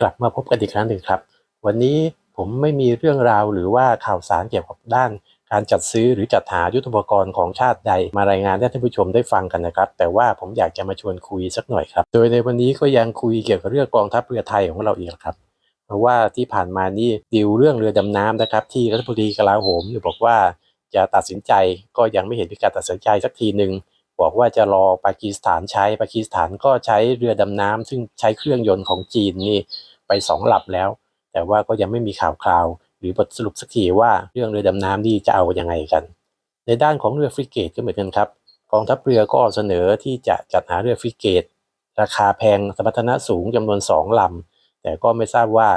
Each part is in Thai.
กลับมาพบกันอีกครั้งหนึ่งครับ วันนี้ผมไม่มีเรื่องราวหรือว่าข่าวสารเกี่ยวกับด้าน การจัดซื้อหรือจัดหายุทโธปกรณ์ของชาติใด มารายงานให้ท่านผู้ชมได้ฟังกันนะครับ แต่ว่าผมอยากจะมาชวนคุยสักหน่อยครับ โดยในวันนี้ก็ยังคุยเกี่ยวกับเรื่องกองทัพเรือไทยของเราอีกครับเพราะว่าที่ผ่านมานี่ดีลเรื่องเรือดำน้ำนะครับ ที่รัฐมนตรีกลาโหมเนี่บอกว่าจะตัดสินใจก็ยังไม่เห็นมีการตัดสินใจสักทีหนึ่ง บอกว่าจะรอปากีสถานใช้ปากีสถานก็ใช้เรือดำน้ำซึ่งใช้เครื่องยนต์ของจีนนี่ไปสองลำแล้ว แต่ว่าก็ยังไม่มีข่าวคราว หรือบทสรุปสักทีว่าเรื่องเรือดำน้ำนี่จะเอายังไงกัน ในด้านของเรือฟริเกตก็เหมือนกันครับกองทัพเรือก็เสนอที่จะจัดหาเรือฟริเกต ราคาแพงสมรรถนะสูงจำนวนสองลำแต่ก็ไม่ทราบว่า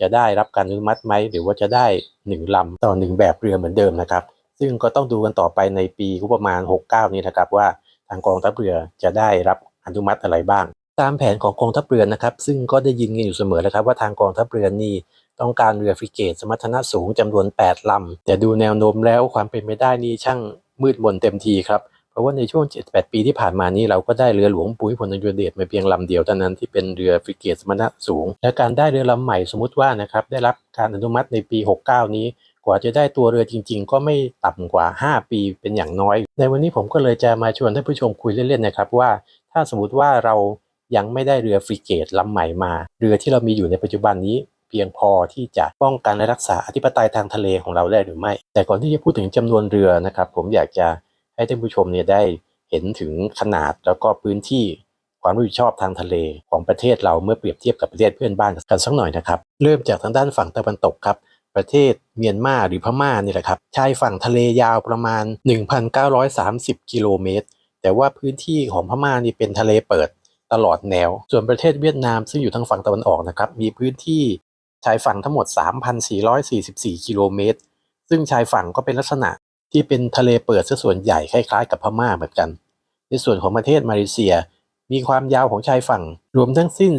จะได้รับการอนุมัติไหมหรือว่าจะได้หนึ่งลำต่อหนึ่งแบบเรือเหมือนเดิมนะครับ ซึ่งก็ต้องดูกันต่อไปในปีงบประมาณ 69 นี้นะครับว่าทางกองทัพเรือจะได้รับอนุมัติอะไรบ้าง ตามแผนของกองทัพเรือนะครับ ซึ่งก็ได้ยินกันอยู่เสมอแล้วครับว่าทางกองทัพเรือนี่ต้องการเรือฟริเกตสมรรถนะสูงจำนวน 8ลำแต่ดูแนวโน้มแล้วความเป็นไปได้นี่ช่างมืดมนเต็มทีครับเพราะว่าในช่วง 7-8 ปีที่ผ่านมานี้เราก็ได้เรือหลวงภูมิพลอดุเดชมาเพียงลำเดียวเท่านั้นที่เป็นเรือฟริเกตสมรรถนะสูง และการได้เรือลำใหม่สมมติว่านะครับได้รับการอนุมัติในปี 69 นี้ กว่าจะได้ตัวเรือจริง ๆ ก็ไม่ต่ำกว่า 5 ปีเป็นอย่างน้อย ในวันนี้ผมก็เลยจะมาชวนท่านผู้ชมคุยเล่นๆนะครับว่า ถ้าสมมติว่าเรายังไม่ได้เรือฟริเกตลำใหม่มา เรือที่เรามีอยู่ในปัจจุบันนี้เพียงพอที่จะป้องกันและรักษาอธิปไตยทางทะเลของเราได้หรือไม่ แต่ก่อนที่จะพูดถึงจำนวนเรือนะครับ ผมอยากจะให้ท่านผู้ชมเนี่ยได้เห็นถึงขนาดแล้วก็พื้นที่ความรับผิดชอบทางทะเลของประเทศเราเมื่อเปรียบเทียบกับประเทศเพื่อนบ้านกันสักหน่อยนะครับ เริ่มจากทางด้านฝั่งตะวันตกครับ ประเทศเมียนมาหรือพม่านี่แหละครับชายฝั่งทะเลยาวประมาณ 1,930 กิโลเมตร แต่ว่าพื้นที่ของพม่านี่เป็นทะเลเปิดตลอดแนว ส่วนประเทศเวียดนามซึ่งอยู่ทางฝั่งตะวันออกนะครับมีพื้นที่ชายฝั่งทั้งหมด 3,444 กิโลเมตร ซึ่งชายฝั่งก็เป็นลักษณะที่เป็นทะเลเปิดซะส่วนใหญ่คล้ายๆ กับพม่าเหมือนกัน ในส่วนของประเทศมาเลเซีย มีความยาวของชายฝั่งรวมทั้งสิ้น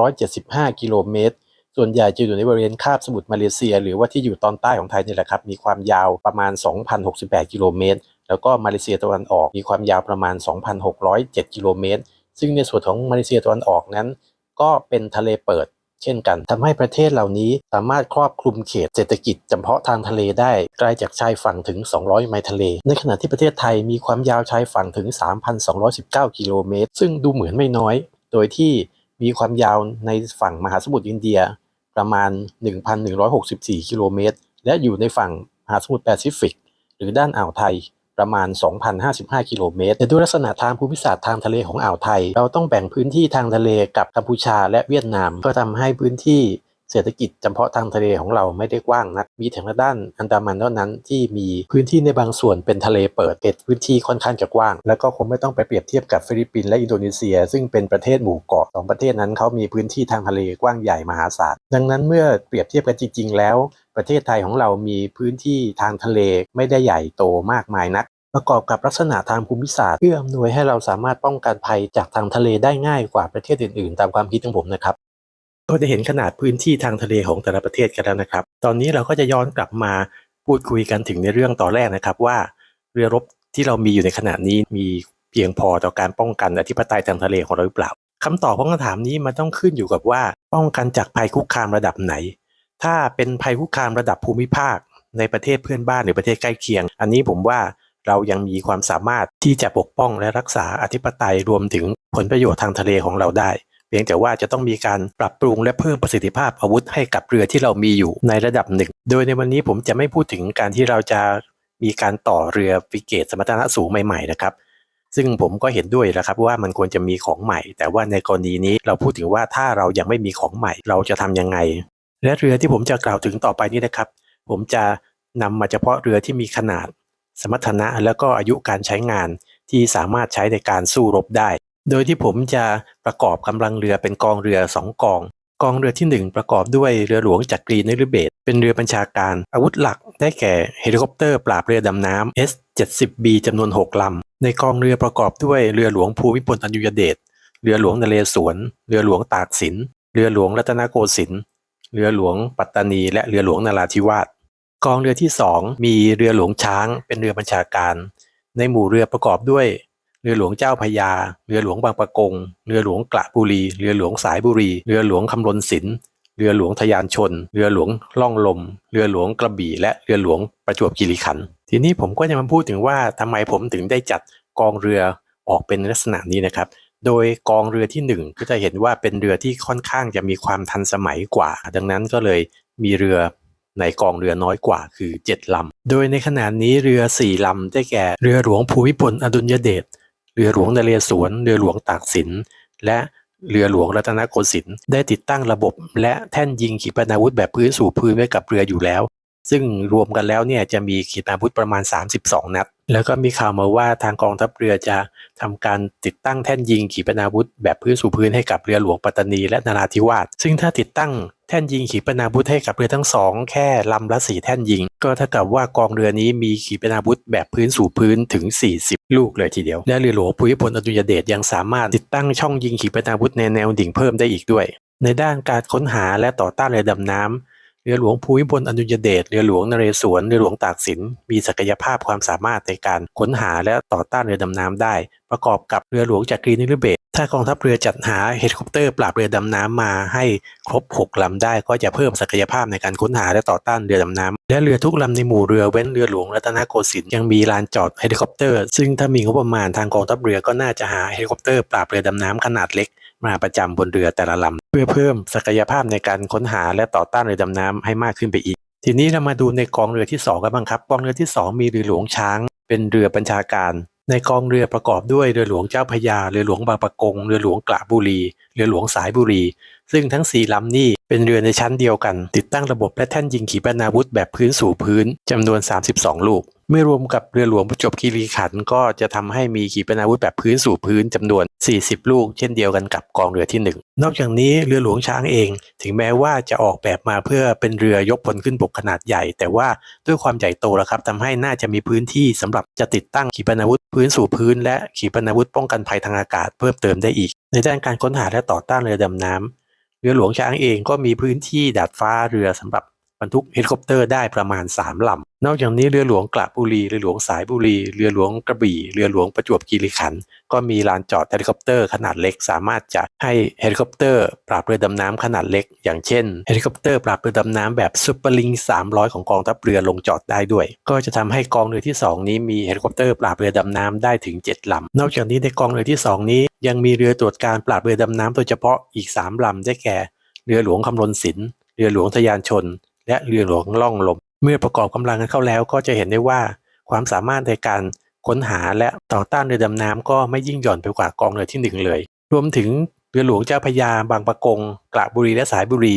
4,675 กิโลเมตร ส่วนใหญ่จะอยู่ในบริเวณคาบสมุทรมาเลเซีย หรือว่าที่อยู่ตอนใต้ของไทยนี่แหละครับ มีความยาวประมาณ 2,068 กิโลเมตร แล้วก็มาเลเซียตะวันออก มีความยาวประมาณ 2,607 กิโลเมตร ซึ่งในส่วนของมาเลเซียตะวันออกนั้น ก็เป็นทะเลเปิด เช่นกันทำให้ประเทศเหล่านี้สามารถครอบคลุมเขตเศรษฐกิจจำเพาะทางทะเลได้ไกลจากชายฝั่งถึง 200 ไมล์ทะเล ในขณะที่ประเทศไทยมีความยาวชายฝั่งถึง 3,219 กิโลเมตร ซึ่งดูเหมือนไม่น้อย โดยที่มีความยาวในฝั่งมหาสมุทรอินเดีย ประมาณ 1,164 กิโลเมตร และอยู่ในฝั่งมหาสมุทรแปซิฟิก หรือด้านอ่าวไทยประมาณ 2,055 กิโลเมตร แต่ด้วยลักษณะทางภูมิศาสตร์ทางทะเลของอ่าวไทย เราต้องแบ่งพื้นที่ทางทะเลกับกัมพูชาและเวียดนาม ก็ทำให้พื้นที่ เศรษฐกิจจำเพาะทางทะเลของเราไม่ได้กว้างนัก มีทางด้านอันดามันเท่านั้นที่มีพื้นที่ในบางส่วนเป็นทะเลเปิดเขตพื้นที่ค่อนข้างจะกว้าง แล้วก็คงไม่ต้องไปเปรียบเทียบกับฟิลิปปินส์และอินโดนีเซีย ซึ่งเป็นประเทศหมู่เกาะสองประเทศนั้นเขามีพื้นที่ทางทะเลกว้างใหญ่มหาศาลดังนั้นเมื่อเปรียบเทียบกันจริง ๆ แล้ว ประเทศไทยของเรามีพื้นที่ทางทะเลไม่ได้ใหญ่โตมากมายนักประกอบกับลักษณะทางภูมิศาสตร์เพื่ออำนวยให้เราสามารถป้องกันภัยจากทางทะเลได้ง่ายกว่าประเทศอื่นๆ ตามความคิดของผมนะครับ ก็จะเห็นขนาดพื้นที่ทางทะเลของแต่ละประเทศกันแล้วนะครับ ตอนนี้เราก็จะย้อนกลับมาพูดคุยกันถึงในเรื่องต่อนแรกนะครับ ว่าเรือรบที่เรามีอยู่ในขณะนี้มีเพียงพอต่อการป้องกันอธิปไตยทางทะเลของเราหรือเปล่าคำตอบของคำถามนี้มันต้องขึ้นอยู่กับว่าป้องกันจากภัยคุกคามระดับไหน ถ้าเป็นภัยคุกคามระดับภูมิภาค ในประเทศเพื่อนบ้านหรือประเทศใกล้เคียง อันนี้ผมว่าเรายังมีความสามารถที่จะปกป้องและรักษาอธิปไตยรวมถึงผลประโยชน์ทางทะเลของเราได้ พียงแต่ว่าจะต้องมีการปรับปรุงและเพิ่มประสิทธิภาพอาวุธให้กับเรือที่เรามีอยู่ในระดับหนึ่ง โดยในวันนี้ผมจะไม่พูดถึงการที่เราจะมีการต่อเรือฟิเกตสมรรถนะสูงใหม่ๆนะครับ ซึ่งผมก็เห็นด้วยนะครับว่ามันควรจะมีของใหม่ แต่ว่าในกรณีนี้เราพูดถึงว่าถ้าเรายังไม่มีของใหม่เราจะทำยังไง และเรือที่ผมจะกล่าวถึงต่อไปนี้นะครับ ผมจะนำมาเฉพาะเรือที่มีขนาด สมรรถนะ แล้วก็อายุการใช้งานที่สามารถใช้ในการสู้รบได้ โดยที่ผมจะประกอบกำลังเรือเป็นกองเรือ 2 กอง กองเรือที่ 1 ประกอบด้วยเรือหลวงจักรีนฤเบศเป็นเรือบัญชาการ อาวุธหลักได้แก่เฮลิคอปเตอร์ปราบเรือดำน้ำ S-70B จำนวน 6 ลำ ในกองเรือประกอบด้วยเรือหลวงภูมิพลอดุยเดช เรือหลวงนเรศวร เรือหลวงตากสิน เรือหลวงรัตนโกสินทร์ เรือหลวงปัตตานี และเรือหลวงนราธิวาส กองเรือที่ 2 มีเรือหลวงช้าง เป็นเรือบัญชาการ ในหมู่เรือประกอบด้วย เรือหลวงเจ้าพยา เรือหลวงบางปะกง เรือหลวงกระบุรี เรือหลวงสายบุรี เรือหลวงคำลนสินเรือหลวงทยานชน เรือหลวงล่องลม เรือหลวงกระบี่ และเรือหลวงประจวบคีรีขันธ์ทีนี้ผมก็จะมาพูดถึงว่าทำไมผมถึงได้จัดกองเรือออกเป็นลักษณะนี้นะครับ โดยกองเรือที่หนึ่งก็จะเห็นว่าเป็นเรือที่ค่อนข้างจะมีความทันสมัยกว่า ดังนั้นก็เลยมีเรือในกองเรือน้อยกว่าคือ 7 ลำ โดยในขณะนี้เรือ 4 ลำ ได้แก่เรือหลวงภูมิพลอดุลยเดช เรือหลวงนเรศวร เรือหลวงตากสิน และเรือหลวงรัตนโกสินทร์ได้ติดตั้งระบบ และแท่นยิงขีปนาวุธแบบพื้นสู่พื้นไว้กับเรืออยู่แล้ว ซึ่งรวมกันแล้วเนี่ยจะมีขีปนาวุธประมาณ 32 นัด แล้วก็มีข่าวมาว่าทางกองทัพเรือจะทำการติดตั้งแท่นยิงขีปนาวุธแบบพื้นสู่พื้นให้กับเรือหลวงปัตตานีและนราธิวาสซึ่งถ้าติดตั้ง ท่นยิงขีปนาวุธให้กับเรือทั้งสองแค่ลำละสีแท่นยิง ก็เท่ากับว่ากองเรือนี้มีขีปนาวุธแบบพื้นสู่พื้นถึง 40 ลูกเลยทีเดียว และเรือหลวงภูมิพลอดุลยเดชยังสามารถติดตั้งช่องยิงขีปนาวุธในแนวดิ่งเพิ่มได้อีกด้วย ในด้านการค้นหาและต่อต้านเรือดำน้ำ เรือหลวงภูมิพลอดุลยเดชเรือหลวงนเรศวรเรือหลวงตากสิน มีศักยภาพความสามารถในการค้นหาและต่อต้านเรือดำน้ำได้ ประกอบกับเรือหลวงจักรีนิรเบศถ้ากองทัพเรือจัดหาเฮลิคอปเตอร์ปราบเรือดำน้ำมาให้ครบ 6 ลำได้ ก็จะเพิ่มศักยภาพในการค้นหาและต่อต้านเรือดำน้ำและเรือทุกลำในหมู่เรือเว้นเรือหลวงรัตนโกสินทร์ยังมีลานจอดเฮลิคอปเตอร์ ซึ่งถ้ามีงบประมาณทางกองทัพเรือก็น่าจะหาเฮลิคอปเตอร์ปราบเรือดำน้ำขนาดเล็ก มาประจำบนเรือแต่ละลำเพื่อเพิ่มศักยภาพในการค้นหาและต่อต้านเรือดำน้ำให้มากขึ้นไปอีก ทีนี้เรามาดูในกองเรือที่2กันบ้างครับกองเรือที่ 2 มีเรือหลวงช้าง เป็นเรือบัญชาการ ในกองเรือประกอบด้วยเรือหลวงเจ้าพยาเรือหลวงบางปะกงเรือหลวงกระบุรี เรือหลวงสายบุรี ซึ่งทั้ง 4ลำนี้เป็นเรือในชั้นเดียวกัน ติดตั้งระบบและแท่นยิงขีปนาวุธแบบพื้นสู่พื้นจำนวน 32 ลูก เมื่อรวมกับเรือหลวงประจบคีรีขันธ์ก็จะทำให้มีขีปนาวุธแบบพื้นสู่พื้นจำนวน 40 ลูก เช่นเดียวกันกับกองเรือที่ 1 นอกจากนี้เรือหลวงช้างเอง ถึงแม้ว่าจะออกแบบมาเพื่อเป็นเรือยกพลขึ้นบกขนาดใหญ่ แต่ว่าด้วยความใหญ่โตแล้วครับทำให้น่าจะมีพื้นที่สำหรับจะติดตั้งขีปนาวุธพื้นสู่พื้น และขีปนาวุธป้องกันภัยทางอากาศเพิ่มเติมได้อีก ในด้านการค้นหาและต่อต้านเรือดำน้ำ เรือหลวงช้างเองก็มีพื้นที่ดาดฟ้าเรือสำหรับบรรทุกเฮลิคอปเตอร์ได้ประมาณ 3ลำ นอกจากนี้เรือหลวงกระบุรีเรือหลวงสายบุรีเรือหลวงกระบี่เรือหลวงประจวบคีรีขันธ์ก็มีลานจอดเฮลิคอปเตอร์ขนาดเล็ก สามารถจะให้เฮลิคอปเตอร์ปราบเรือดำน้ำขนาดเล็ก อย่างเช่นเฮลิคอปเตอร์ปราบเรือดำน้ำแบบซูเปอร์ลิง300 ของกองทัพเรือลงจอดได้ด้วย ก็จะทำให้กองเรือที่ 2 นี้มีเฮลิคอปเตอร์ปราบเรือดำน้ำได้ถึง 7ลำนอกจากนี้ในกองเรือที่ 2 นี้ ยังมีเรือตรวจการปราบเรือดำน้ำโดยเฉพาะอีก 3ลำได้แก่ เรือหลวงคำลนสินเรือหลวงทยานชน และเรือหลวงล่องลม เมื่อประกอบกำลังกันเข้าแล้วก็จะเห็นได้ว่าความสามารถในการค้นหาและต่อต้านเรือดำน้ำก็ไม่ยิ่งหย่อนไปกว่ากองเรือที่หนึ่งเลย รวมถึงเรือหลวงเจ้าพยาบางปะกงกระบุรีและสายบุรี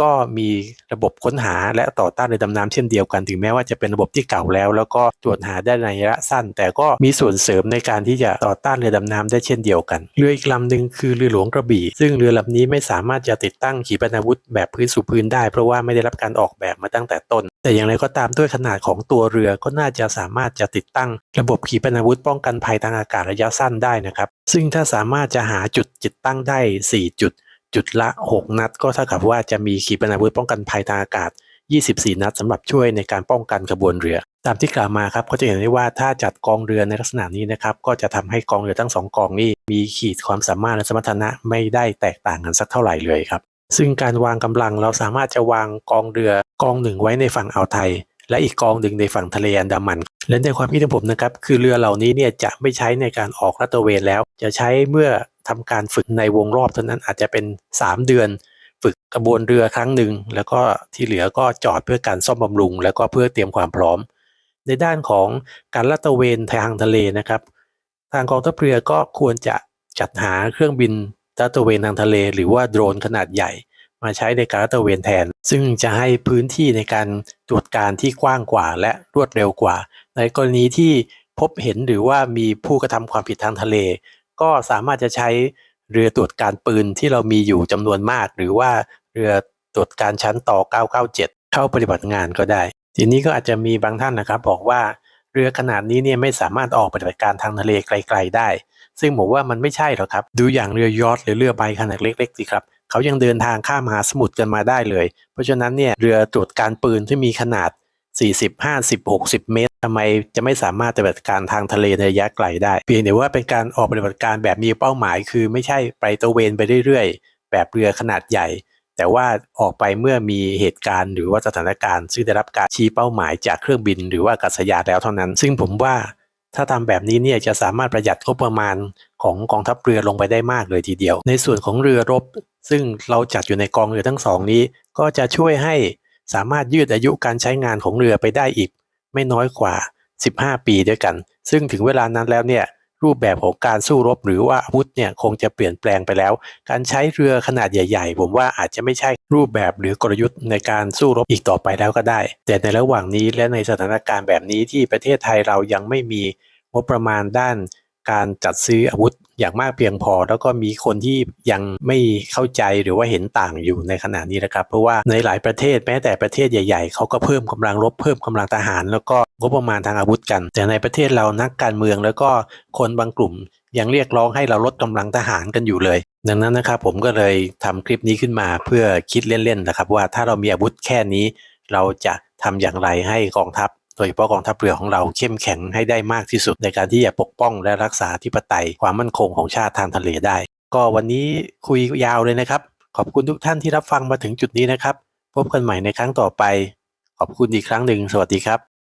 ก็มีระบบค้นหาและต่อต้านเรือดำน้ำเช่นเดียวกัน ถึงแม้ว่าจะเป็นระบบที่เก่าแล้ว แล้วก็ตรวจหาได้ในระยะสั้น แต่ก็มีส่วนเสริมในการที่จะต่อต้านเรือดำน้ำได้เช่นเดียวกัน เรืออีกลำหนึ่งคือเรือหลวงกระบี่ ซึ่งเรือลำนี้ไม่สามารถจะติดตั้งขีปนาวุธแบบพื้นสู่พื้นได้ เพราะว่าไม่ได้รับการออกแบบมาตั้งแต่ต้น แต่อย่างไรก็ตามด้วยขนาดของตัวเรือก็น่าจะสามารถจะติดตั้ง ระบบขีปนาวุธป้องกันภัยทางอากาศระยะสั้นได้นะครับซึ่งถ้าสามารถจะหาจุดติดตั้งได้ 4 จุด จุดละ 6 นัด ก็เท่ากับว่าจะมีขีปนาวุธป้องกันภัยทางอากาศ 24 นัดสำหรับช่วยในการป้องกันขบวนเรือ ตามที่กล่าวมาครับก็จะเห็นได้ว่าถ้าจัดกองเรือในลักษณะนี้นะครับก็จะทำให้กองเรือทั้งสองกองนี้มีขีดความสามารถและสมรรถนะไม่ได้แตกต่างกันสักเท่าไหร่เลยครับซึ่งการวางกำลังเราสามารถจะวางกองเรือ กองหนึ่งไว้ในฝั่งอ่าวไทย และอีกกองหนึ่งในฝั่งทะเลอันดามัน และในความคิดของผมนะครับ คือเรือเหล่านี้เนี่ยจะไม่ใช้ในการออกลาดตระเวนแล้ว จะใช้เมื่อทำการฝึกในวงรอบเท่านั้นอาจจะเป็น 3 เดือน ฝึกกระบวนเรือครั้งหนึ่งแล้วก็ที่เหลือก็จอดเพื่อการซ่อมบำรุง แล้วก็เพื่อเตรียมความพร้อม ในด้านของการลาดตระเวนทางทะเลนะครับ ทางกองทัพเรือก็ควรจะจัดหาเครื่องบินลาดตระเวนทางทะเล หรือว่าโดรนขนาดใหญ่ มาใช้ในการลาดตะเวนแทน ซึ่งจะให้พื้นที่ในการตรวจการที่กว้างกว่าและรวดเร็วกว่า ในกรณีที่พบเห็นหรือว่ามีผู้กระทำความผิดทางทะเล ก็สามารถจะใช้เรือตรวจการปืนที่เรามีอยู่จำนวนมาก หรือว่าเรือตรวจการชั้นต่อ 997 เข้าปฏิบัติงานก็ได้ ทีนี้ก็อาจจะมีบางท่านนะครับ บอกว่าเรือขนาดนี้เนี่ยไม่สามารถออกปฏิบัติการทางทะเลไกล ๆ ได้ ซึ่งผมว่ามันไม่ใช่หรอกครับ ดูอย่างเรือยอทหรือเรือใบขนาดเล็กๆสิครับ เขายังเดินทางข้ามมหาสมุทรกันมาได้เลย เพราะฉะนั้นเนี่ยเรือตรวจการปืนที่มีขนาด 40 50 60 เมตรทำไมจะไม่สามารถปฏิบัติการทางทะเลในระยะไกลได้ เพียงแต่ว่าเป็นการออกปฏิบัติการแบบมีเป้าหมาย คือไม่ใช่ไปตะเวนไปเรื่อยๆ แบบเรือขนาดใหญ่ แต่ว่าออกไปเมื่อมีเหตุการณ์ หรือว่าสถานการณ์ ซึ่งได้รับการชี้เป้าหมายจากเครื่องบิน หรือว่าอากาศยานแล้วเท่านั้น ซึ่งผมว่า ถ้าทำแบบนี้เนี่ยจะสามารถประหยัดงบประมาณของกองทัพเรือลงไปได้มากเลยทีเดียว ในส่วนของเรือรบ ซึ่งเราจัดอยู่ในกองเรือทั้งสองนี้ ก็จะช่วยให้สามารถยืดอายุการใช้งานของเรือไปได้อีก ไม่น้อยกว่า 15 ปีด้วยกัน ซึ่งถึงเวลานั้นแล้วเนี่ย รูปแบบของการสู้รบหรือว่าอาวุธเนี่ยคงจะเปลี่ยนแปลงไปแล้ว การใช้เรือขนาดใหญ่ ๆ ผมว่าอาจจะไม่ใช่รูปแบบหรือกลยุทธ์ในการสู้รบอีกต่อไปแล้วก็ได้ แต่ในระหว่างนี้และในสถานการณ์แบบนี้ที่ประเทศไทยเรายังไม่มีงบประมาณด้านการจัดซื้ออาวุธ อย่างมากเพียงพอ แล้วก็มีคนที่ยังไม่เข้าใจหรือว่าเห็นต่างอยู่ในขณะนี้นะครับ เพราะว่าในหลายประเทศแม้แต่ประเทศใหญ่ๆเขาก็เพิ่มกำลังรบเพิ่มกำลังทหาร แล้วก็งบประมาณทางอาวุธกัน แต่ในประเทศเรานักการเมืองแล้วก็คนบางกลุ่มยังเรียกร้องให้เราลดกำลังทหารกันอยู่เลย ดังนั้นนะครับผมก็เลยทำคลิปนี้ขึ้นมาเพื่อคิดเล่นๆนะครับว่าถ้าเรามีอาวุธแค่นี้ เราจะทำอย่างไรให้กองทัพ โดยเฉพาะกองทัพเรือของเราเข้มแข็งให้ได้มากที่สุด ในการที่จะปกป้องและรักษาธิปไตยความมั่นคงของชาติทางทะเลได้ ก็วันนี้คุยยาวเลยนะครับ ขอบคุณทุกท่านที่รับฟังมาถึงจุดนี้นะครับ พบกันใหม่ในครั้งต่อไป ขอบคุณอีกครั้งหนึ่งสวัสดีครับ